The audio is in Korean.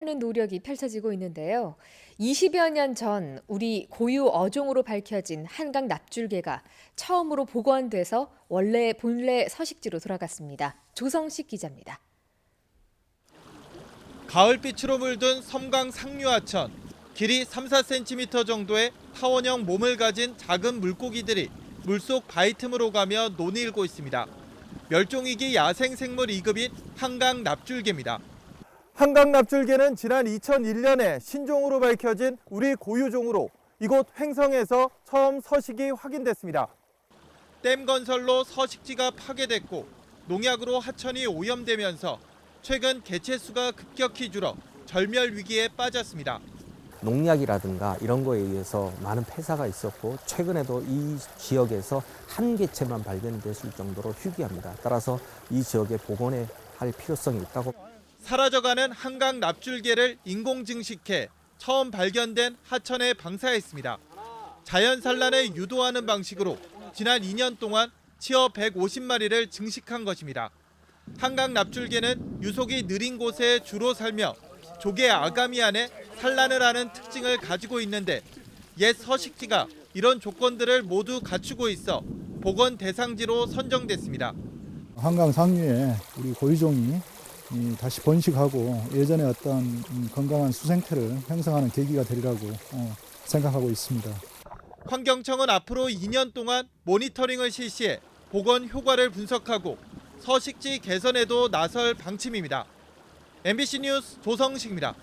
하는 노력이 펼쳐지고 있는데요. 20여 년 전 우리 고유 어종으로 밝혀진 한강 납줄개가 처음으로 복원돼서 원래 본래 서식지로 돌아갔습니다. 조성식 기자입니다. 가을빛으로 물든 섬강 상류하천. 길이 3, 4cm 정도의 타원형 몸을 가진 작은 물고기들이 물속 바위 틈으로 가며 논이 일고 있습니다. 멸종위기 야생생물 2급인 한강 납줄개입니다. 한강 납줄개는 지난 2001년에 신종으로 밝혀진 우리 고유종으로 이곳 횡성에서 처음 서식이 확인됐습니다. 댐 건설로 서식지가 파괴됐고 농약으로 하천이 오염되면서 최근 개체수가 급격히 줄어 절멸 위기에 빠졌습니다. 농약이라든가 이런 거에 의해서 많은 폐사가 있었고 최근에도 이 지역에서 한 개체만 발견됐을 정도로 희귀합니다. 따라서 이 지역에 복원해 할 필요성이 있다고 사라져가는 한강 납줄개를 인공 증식해 처음 발견된 하천에 방사했습니다. 자연 산란을 유도하는 방식으로 지난 2년 동안 치어 150마리를 증식한 것입니다. 한강 납줄개는 유속이 느린 곳에 주로 살며 조개 아가미 안에 산란을 하는 특징을 가지고 있는데 옛 서식지가 이런 조건들을 모두 갖추고 있어 복원 대상지로 선정됐습니다. 한강 상류에 우리 고유종이 이 다시 번식하고 예전에 어떤 음, 건강한 수생태를 형성하는 계기가 되리라고 어, 생각하고 있습니다. 환경청은 앞으로 2년 동안 모니터링을 실시해 복원 효과를 분석하고 서식지 개선에도 나설 방침입니다. MBC 뉴스 조성식입니다.